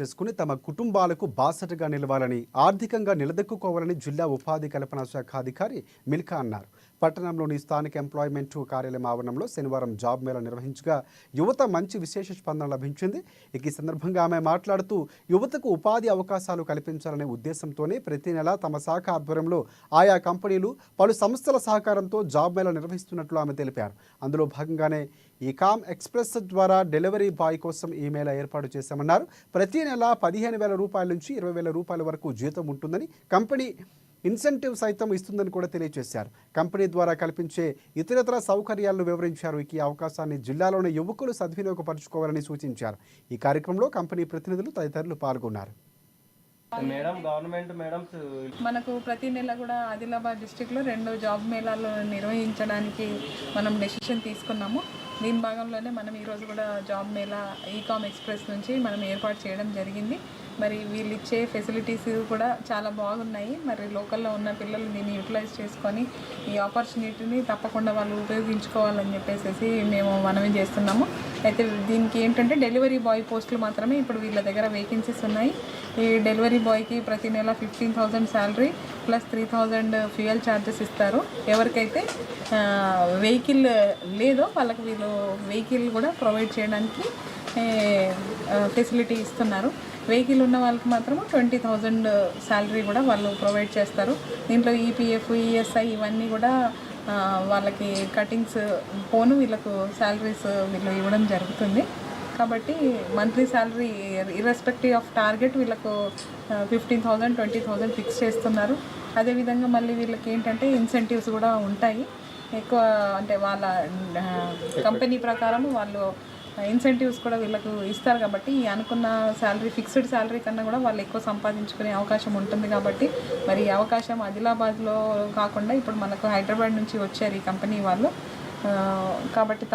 చేసుకుని తమ కుటుంబాలకు బాసటగా నిలవాలని ఆర్థికంగా నిలదొక్కుకోవాలని జిల్లా ఉపాధి కల్పన శాఖ అధికారి మిల్కా అన్నారు. పట్టణంలోని స్థానిక ఎంప్లాయ్మెంట్ కార్యాలయం ఆవరణంలో శనివారం జాబ్ మేళా నిర్వహించగా యువత మంచి విశేష స్పందన లభించింది. ఇక ఈ సందర్భంగా ఆమె మాట్లాడుతూ యువతకు ఉపాధి అవకాశాలు కల్పించాలనే ఉద్దేశంతోనే ప్రతి నెల తమ శాఖ ఆధ్వర్యంలో ఆయా కంపెనీలు పలు సంస్థల సహకారంతో జాబ్ మేళా నిర్వహిస్తున్నట్లు ఆమె తెలిపారు. అందులో భాగంగానే ఈ కామ్ ఎక్స్ప్రెస్ ద్వారా డెలివరీ బాయ్ కోసం ఈ మేళా ఏర్పాటు చేశామన్నారు. ప్రతి నెల పదిహేను వేల రూపాయల నుంచి ఇరవై వేల రూపాయల వరకు జీతం ఉంటుందని కంపెనీ ఇన్సెంటివ్ సైతం ఇస్తుందని కూడా తెలియజేశారు కంపెనీ ద్వారా కల్పించే ఇతరతర సౌకర్యాలను వివరించారు. ఈ అవకాశాన్ని జిల్లాలోని యువకులు సద్వినియోగపరచుకోవాలని సూచించారు. ఈ కార్యక్రమంలో కంపెనీ ప్రతినిధులు తదితరులు పాల్గొన్నారు. మేడం గవర్నమెంట్ మేడం మనకు ప్రతి నెల కూడా ఆదిలాబాద్ డిస్టిక్లో రెండు జాబ్ మేళాలు నిర్వహించడానికి మనం డెసిషన్ తీసుకున్నాము. దీని భాగంలోనే మనం ఈరోజు కూడా జాబ్ మేళా ఈకామ్ ఎక్స్ప్రెస్ నుంచి మనం ఏర్పాటు చేయడం జరిగింది. మరి వీళ్ళు ఇచ్చే ఫెసిలిటీస్ కూడా చాలా బాగున్నాయి. మరి లోకల్లో ఉన్న పిల్లలు దీన్ని యూటిలైజ్ చేసుకొని ఈ ఆపర్చునిటీని తప్పకుండా వాళ్ళు ఉపయోగించుకోవాలని చెప్పేసి మేము మనవి చేస్తున్నాము. అయితే దీనికి ఏంటంటే డెలివరీ బాయ్ పోస్టులు మాత్రమే ఇప్పుడు వీళ్ళ దగ్గర వేకెన్సీస్ ఉన్నాయి. ఈ డెలివరీ బాయ్కి ప్రతి నెల fifteen thousand salary plus three thousand fuel charges ఇస్తారు. ఎవరికైతే వెహికల్ లేదో వాళ్ళకి వీళ్ళు వెహికల్ కూడా ప్రొవైడ్ చేయడానికి ఫెసిలిటీ ఇస్తున్నారు. వెహికల్ ఉన్న వాళ్ళకి మాత్రం ట్వంటీ థౌజండ్ శాలరీ కూడా వాళ్ళు ప్రొవైడ్ చేస్తారు. దీంట్లో ఈపీఎఫ్ ఈఎస్ఐ ఇవన్నీ కూడా వాళ్ళకి కటింగ్స్ పోను వీళ్ళకు శాలరీస్ వీళ్ళు ఇవ్వడం జరుగుతుంది. కాబట్టి monthly salary irrespective of target వీళ్ళకు fifteen thousand twenty thousand fix చేస్తున్నారు. అదేవిధంగా మళ్ళీ వీళ్ళకి ఏంటంటే ఇన్సెంటివ్స్ కూడా ఉంటాయి. ఎక్కువ అంటే వాళ్ళ కంపెనీ ప్రకారం వాళ్ళు ఇన్సెంటివ్స్ కూడా వీళ్ళకు ఇస్తారు కాబట్టి అనుకున్న శాలరీ ఫిక్స్డ్ శాలరీ కన్నా కూడా వాళ్ళు ఎక్కువ సంపాదించుకునే అవకాశం ఉంటుంది కాబట్టి మరి ఈ అవకాశం ఆదిలాబాద్లో కాకుండా ఇప్పుడు మనకు హైదరాబాద్ నుంచి వచ్చారు ఈ కంపెనీ వాళ్ళు. కాబట్టి తప్ప